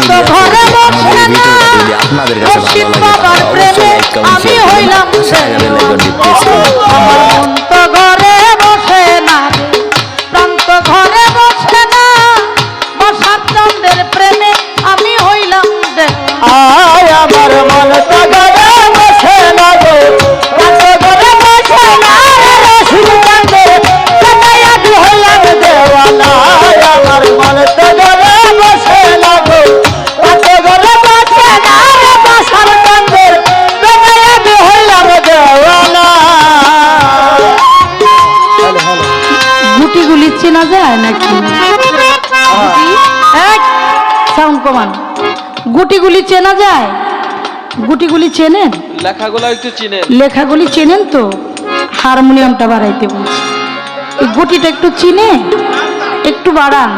যদি আমার ভিডিওটা যদি আপনাদের কাছে ভালো লাগে কমান গুটিগুলি চেনা যায়? গুটিগুলি চেনেন? লেখাগুলি চেনেন। তো? হারমোনিয়ামটা বাড়াইতে বলছি। এই গুটিটা একটু চিনে একটু বাড়ান।